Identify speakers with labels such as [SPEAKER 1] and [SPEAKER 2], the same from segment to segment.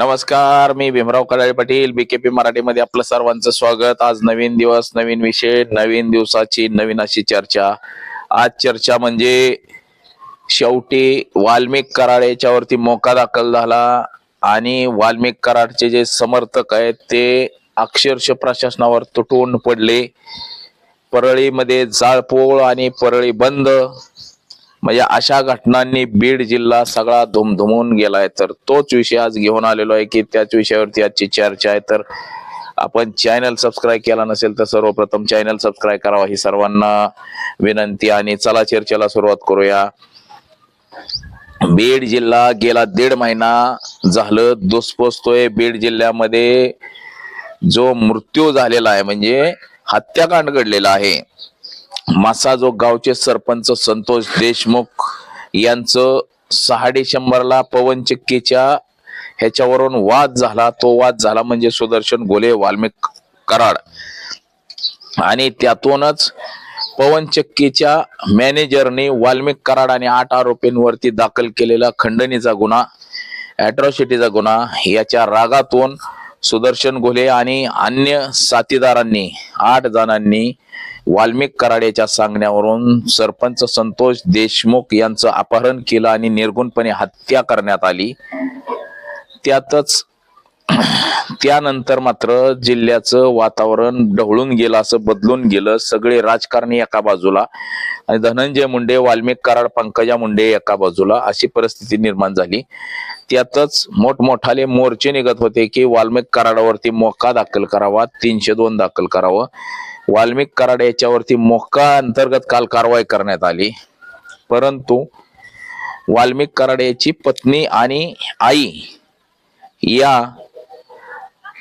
[SPEAKER 1] नमस्कार मी भीमराव कडाळे पाटील बीकेपी मराठीमध्ये आपलं सर्वांचं स्वागत. आज नवीन दिवस नवीन विषय नवीन दिवसाची नवीन अशी चर्चा. आज चर्चा म्हणजे शेवटी वाल्मिक कराड याच्यावरती मोका दाखल झाला आणि वाल्मिक कराडचे जे समर्थक आहेत ते अक्षरश प्रशासनावर तुटून पडले. परळीमध्ये जाळपोळ आणि परळी बंद. म्हणजे अशा घटनांनी बीड जिल्हा सगळा धुमधुमून गेलाय. तर तोच विषय आज घेऊन आलेलो आहे की त्याच विषयावरती आजची चर्चा आहे. तर आपण चॅनल सबस्क्राईब केला नसेल तर सर्वप्रथम चॅनल सबस्क्राईब करावा. ही सर्वांना विनंती आणि चला चर्चेला सुरुवात करूया. बीड जिल्हा गेला दीड महिना झालं दुसपोचतोय बीड जिल्ह्यामध्ये जो मृत्यू झालेला आहे म्हणजे हत्याकांड घडलेला आहे. मासा जो गावचे सरपंच संतोष देशमुख यांचं सहाडे शंभरला पवन चक्कीच्या ह्याच्यावरून वाद झाला. तो वाद झाला म्हणजे सुदर्शन गोले वाल्मिक कराड. आणि त्यातूनच पवन चक्कीच्या मॅनेजरने वाल्मिक कराड आणि आठ आरोपींवरती दाखल केलेला खंडणीचा गुन्हा अॅट्रॉसिटीचा गुन्हा याच्या रागातून सुदर्शन घोले आणि अन्य साथीदारांनी आठ जणांनी वाल्मिक कराडेच्या सांगण्यावरून सरपंच संतोष देशमुख यांचं अपहरण केलं आणि निर्गुणपणे हत्या करण्यात आली. त्यातच त्यानंतर मात्र जिल्ह्याचं वातावरण ढवळून गेलं असं बदलून गेलं. सगळे राजकारणी एका बाजूला आणि धनंजय मुंडे वाल्मिक कराड पंकजा मुंडे एका बाजूला अशी परिस्थिती निर्माण झाली. त्यातच मोठमोठाले मोर्चे निघत होते की वाल्मिक कराडावरती मोका दाखल करावा तीनशे दोन दाखल करावं. वाल्मिक कराड याच्यावरती मोका अंतर्गत काल कारवाई करण्यात आली. परंतु वाल्मिक कराड याची पत्नी आणि आई या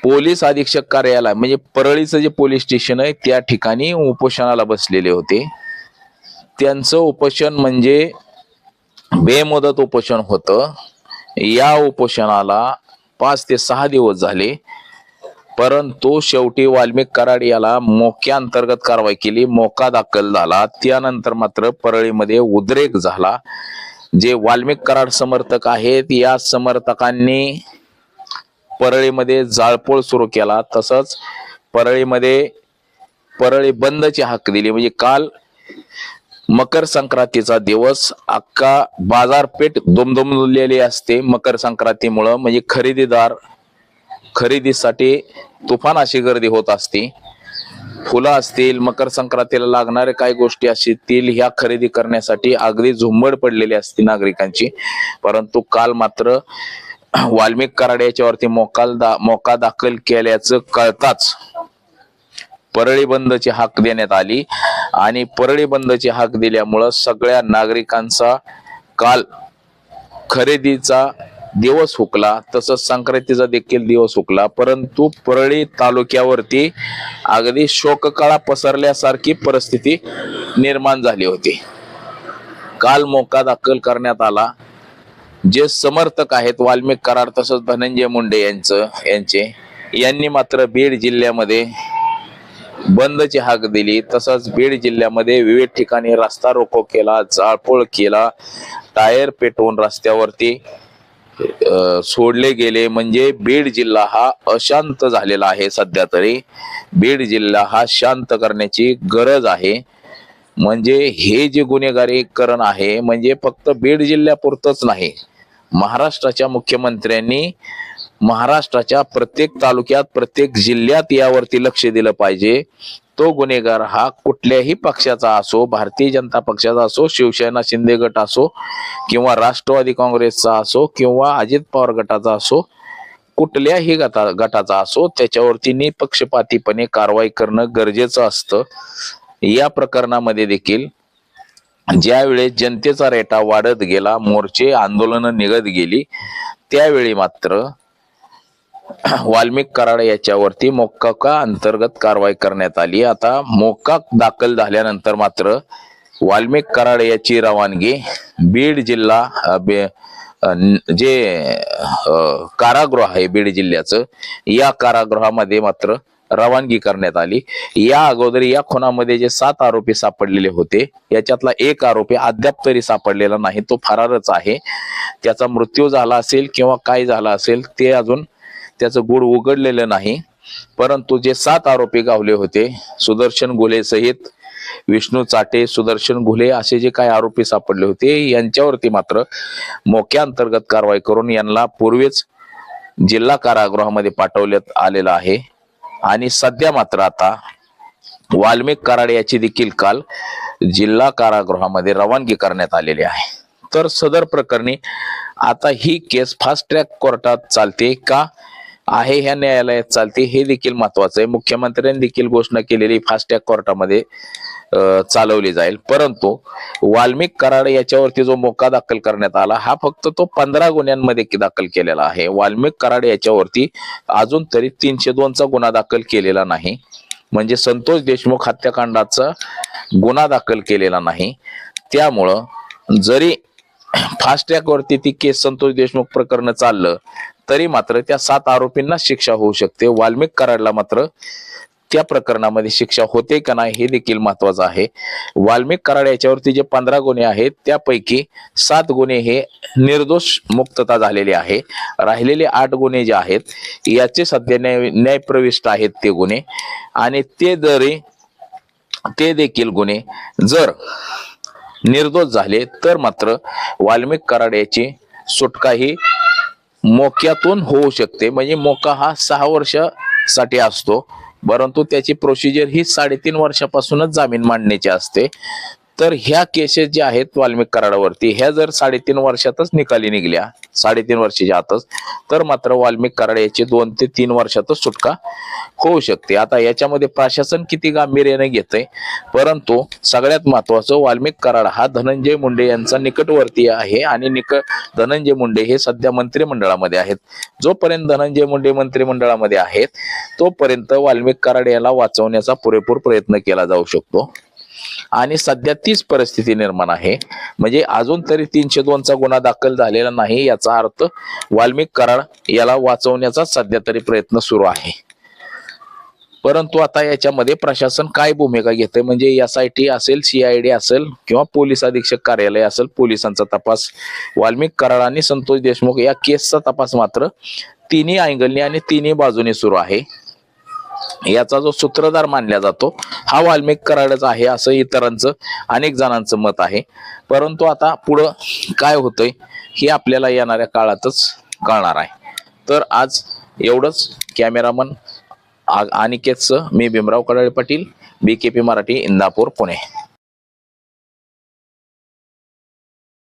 [SPEAKER 1] पोलीस अधीक्षक कार्यालय म्हणजे परळीचं जे पोलीस स्टेशन आहे त्या ठिकाणी उपोषणाला बसलेले होते. त्यांचं उपोषण म्हणजे बेमुदत उपोषण होतं. या उपोषणाला पाच ते सहा दिवस झाले. परंतु शेवटी वाल्मिक कराड याला मोक्या अंतर्गत कारवाई केली. मोका दाखल झाला. त्यानंतर मात्र परळीमध्ये उद्रेक झाला. जे वाल्मिक कराड समर्थक आहेत या समर्थकांनी परळीमध्ये जाळपोळ सुरू केला. तसंच परळीमध्ये परळी बंदची हाक दिली. म्हणजे काल मकर संक्रांतीचा दिवस. अख्खा बाजारपेठ दुमदुमलेली असते मकर संक्रांतीमुळं. म्हणजे खरेदीदार खरेदीसाठी तुफान अशी गर्दी होत असते. फुलं असतील मकर संक्रांतीला लागणारे काही गोष्टी असतील ह्या खरेदी करण्यासाठी अगदी झुंबड पडलेली असते नागरिकांची. परंतु काल मात्र वाल्मिक कराड याच्यावरती मोकाल दा मोका दाखल केल्याचं कळताच परळी बंदची हाक देण्यात आली. आणि परळी बंदची हाक दिल्यामुळं सगळ्या नागरिकांचा काल खरेदीचा दिवस हुकला तसंच संक्रांतीचा देखील दिवस हुकला. परंतु परळी तालुक्यावरती अगदी शोककळा पसरल्यासारखी परिस्थिती निर्माण झाली होती. काल मोका दाखल करण्यात आला. जे समर्थक आहेत वाल्मिक करार तसंच धनंजय मुंडे यांचं यांचे यांनी मात्र बीड जिल्ह्यामध्ये बंदची हाक दिली. तसंच बीड जिल्ह्यामध्ये विविध ठिकाणी रस्ता रोको केला जाळपोळ केला टायर पेटवून रस्त्यावरती सोडले गेले. म्हणजे बीड जिल्हा हा अशांत झालेला आहे सध्या तरी. बीड जिल्हा हा शांत करण्याची गरज आहे. म्हणजे हे जे गुन्हेगारीकरण आहे म्हणजे फक्त बीड जिल्ह्यापुरतच नाही महाराष्ट्राच्या मुख्यमंत्र्यांनी महाराष्ट्राच्या प्रत्येक तालुक्यात प्रत्येक जिल्ह्यात यावरती लक्ष दिलं पाहिजे. तो गुन्हेगार हा कुठल्याही पक्षाचा असो भारतीय जनता पक्षाचा असो शिवसेना शिंदे गट असो किंवा राष्ट्रवादी काँग्रेसचा असो किंवा अजित पवार गटाचा असो कुठल्याही गटा गटाचा असो त्याच्यावरती निपक्षपातीपणे कारवाई करणं गरजेचं असतं. या प्रकरणामध्ये देखील ज्यावेळेस जनतेचा रेटा वाढत गेला मोर्चे आंदोलन निघत गेली त्यावेळी मात्र वाल्मिक कराड याच्यावरती मोक्का अंतर्गत कारवाई करण्यात आली. आता मोक्का दाखल झाल्यानंतर मात्र वाल्मिक कराड याची रवानगी बीड जिल्हा बे- जे कारागृह आहे बीड जिल्ह्याचं या कारागृहामध्ये मात्र रवानगी करण्यात आली. या अगोदर या खुनामध्ये जे सात आरोपी सापडलेले होते याच्यातला एक आरोपी अद्याप तरी सापडलेला नाही. तो फरारच आहे. त्याचा मृत्यू झाला असेल किंवा काय झाला असेल ते अजून त्याचं गुड उघडलेलं नाही. परंतु जे सात आरोपी गावले होते सुदर्शन गुले सहित विष्णू चाटे सुदर्शन घुले असे जे काही आरोपी सापडले होते यांच्यावरती मात्र मोक्या अंतर्गत कारवाई करून यांना पूर्वीच जिल्हा कारागृहामध्ये पाठवण्यात आलेलं आहे. आणि सध्या मात्र आता वाल्मिक कराड याची देखील काल जिल्हा कारागृहामध्ये रवानगी करण्यात आलेली आहे. तर सदर प्रकरणी आता ही केस फास्ट ट्रॅक कोर्टात चालते का? आहे ह्या न्यायालयात चालते हे देखील महत्वाचं आहे. मुख्यमंत्र्यांनी देखील घोषणा केलेली फास्ट ट्रॅक कोर्टामध्ये चालवली जाईल. परंतु वाल्मिक कराड याच्यावरती जो मोका दाखल करण्यात आला हा फक्त तो पंधरा गुन्ह्यांमध्ये दाखल केलेला आहे. वाल्मिक कराड याच्यावरती अजून तरी तीनशे दोनचा गुन्हा दाखल केलेला नाही. म्हणजे संतोष देशमुख हत्याकांडाचा गुन्हा दाखल केलेला नाही. त्यामुळं जरी फास्ट ट्रॅकवरती ती केस संतोष देशमुख प्रकरण चाललं तरी मात्र त्या सात आरोपींना शिक्षा होऊ शकते. वाल्मिक कराडला मात्र त्या प्रकरणामध्ये शिक्षा होते का नाही हे देखील महत्वाचं आहे. वाल्मिक कराड याच्यावरती जे पंधरा गुन्हे आहेत त्यापैकी सात गुन्हे हे निर्दोष मुक्तता झालेले आहे. राहिलेले आठ गुन्हे जे आहेत याचे सध्या न्याय न्यायप्रविष्ट आहेत ते गुन्हे. आणि ते जरी ते देखील गुन्हे जर निर्दोष झाले तर मात्र वाल्मिक कराड याची सुटका ही मोक्यातून होऊ शकते. म्हणजे मोका हा सहा वर्षासाठी असतो. परंतु त्याची प्रोसिजर ही साडेतीन वर्षापासूनच जामीन मांडण्याची असते. तर ह्या केसेस ज्या आहेत वाल्मिक कराडावरती ह्या जर साडेतीन वर्षातच निकाली निघल्या साडेतीन वर्षाच्या आतच तर मात्र वाल्मिक कराड याची दोन ते तीन वर्षातच सुटका होऊ शकते. आता याच्यामध्ये प्रशासन किती गांभीर्याने घेतंय परंतु सगळ्यात महत्वाचं वाल्मिक कराड हा धनंजय मुंडे यांचा निकटवर्ती आहे आणि निक धनंजय मुंडे हे सध्या मंत्रिमंडळामध्ये आहेत. जोपर्यंत धनंजय मुंडे मंत्रिमंडळामध्ये आहेत तोपर्यंत वाल्मिक कराड याला वाचवण्याचा पुरेपूर प्रयत्न केला जाऊ शकतो. आणि सध्या तीच परिस्थिती निर्माण आहे. म्हणजे अजून तरी तीनशे दोनचा गुन्हा दाखल झालेला नाही याचा अर्थ वाल्मिक कराड याला वाचवण्याचा सध्या तरी प्रयत्न सुरू आहे. परंतु आता याच्यामध्ये प्रशासन काय भूमिका घेते म्हणजे एस आय टी असेल सीआयडी असेल किंवा पोलीस अधीक्षक कार्यालय असेल पोलिसांचा तपास वाल्मिक कराड आणि संतोष देशमुख या केसचा तपास मात्र तिन्ही अँगलनी आणि तिन्ही बाजूने सुरू आहे. याचा जो सूत्रधार मानला जातो हा वाल्मिक कराडच आहे असं इतरांचं अनेक जणांचं मत आहे. परंतु आता पुढं काय होतंय हे आपल्याला येणाऱ्या काळातच कळणार आहे. तर आज एवढंच. कॅमेरामन अनिकेतचं मी Bhimrao Kadale Patil B K P Marathi Indapur Pune.